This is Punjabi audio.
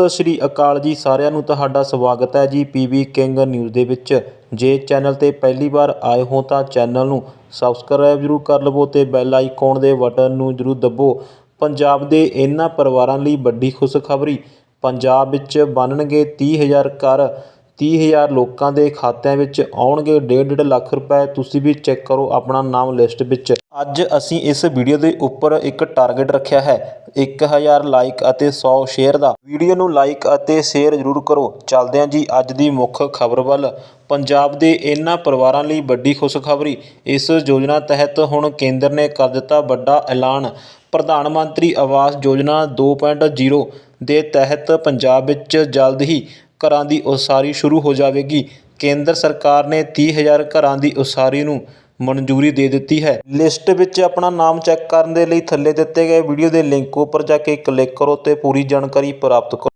ਸਤਿ ਸ਼੍ਰੀ ਅਕਾਲ ਜੀ ਸਾਰਿਆਂ ਨੂੰ ਤੁਹਾਡਾ ਸਵਾਗਤ ਹੈ ਜੀ ਪੀਬੀ ਕਿੰਗ ਨਿਊਜ਼ ਦੇ ਵਿੱਚ। ਜੇ ਚੈਨਲ ਤੇ ਪਹਿਲੀ ਵਾਰ ਆਏ ਹੋ ਤਾਂ ਚੈਨਲ ਨੂੰ ਸਬਸਕ੍ਰਾਈਬ ਜਰੂਰ ਕਰ ਲਵੋ ਤੇ ਬੈਲ ਆਈਕਨ ਦੇ ਬਟਨ ਨੂੰ ਜਰੂਰ ਦਬੋ। ਪੰਜਾਬ ਦੇ ਇਹਨਾਂ ਪਰਿਵਾਰਾਂ ਲਈ ਵੱਡੀ ਖੁਸ਼ਖਬਰੀ, ਪੰਜਾਬ ਵਿੱਚ ਬਣਨਗੇ 30000 ਘਰ 30000 ਲੋਕਾਂ ਦੇ ਖਾਤਿਆਂ ਵਿੱਚ ਆਉਣਗੇ 1.5 ਲੱਖ ਰੁਪਏ। ਤੁਸੀਂ ਵੀ ਚੈੱਕ ਕਰੋ ਆਪਣਾ ਨਾਮ ਲਿਸਟ ਵਿੱਚ। ਅੱਜ ਅਸੀਂ ਇਸ ਵੀਡੀਓ ਦੇ ਉੱਪਰ ਇੱਕ ਟਾਰਗੇਟ ਰੱਖਿਆ ਹੈ 1000 ਲਾਈਕ ਅਤੇ 100 ਸ਼ੇਅਰ ਦਾ। ਵੀਡੀਓ ਨੂੰ ਲਾਈਕ ਅਤੇ ਸ਼ੇਅਰ ਜ਼ਰੂਰ ਕਰੋ। ਚੱਲਦੇ ਹਾਂ ਜੀ ਅੱਜ ਦੀ ਮੁੱਖ ਖਬਰ ਵੱਲ। ਪੰਜਾਬ ਦੇ ਇਹਨਾਂ ਪਰਿਵਾਰਾਂ ਲਈ ਵੱਡੀ ਖੁਸ਼ਖਬਰੀ। ਇਸ ਯੋਜਨਾ ਤਹਿਤ ਹੁਣ ਕੇਂਦਰ ਨੇ ਕਰ ਦਿੱਤਾ ਵੱਡਾ ਐਲਾਨ। ਪ੍ਰਧਾਨ ਮੰਤਰੀ ਆਵਾਸ ਯੋਜਨਾ 2.0 ਦੇ ਤਹਿਤ ਪੰਜਾਬ ਵਿੱਚ ਜਲਦ ਹੀ ਘਰਾਂ ਦੀ ਉਸਾਰੀ ਸ਼ੁਰੂ ਹੋ ਜਾਵੇਗੀ। ਕੇਂਦਰ ਸਰਕਾਰ ਨੇ 30000 ਘਰਾਂ ਦੀ ਉਸਾਰੀ ਨੂੰ ਮਨਜ਼ੂਰੀ ਦੇ ਦਿੱਤੀ ਹੈ। ਲਿਸਟ ਵਿੱਚ ਆਪਣਾ ਨਾਮ ਚੈੱਕ ਕਰਨ ਦੇ ਲਈ ਥੱਲੇ ਦਿੱਤੇ ਗਏ ਵੀਡੀਓ ਦੇ ਲਿੰਕ ਉੱਪਰ ਜਾ ਕੇ ਕਲਿੱਕ ਕਰੋ ਅਤੇ ਪੂਰੀ ਜਾਣਕਾਰੀ ਪ੍ਰਾਪਤ ਕਰੋ।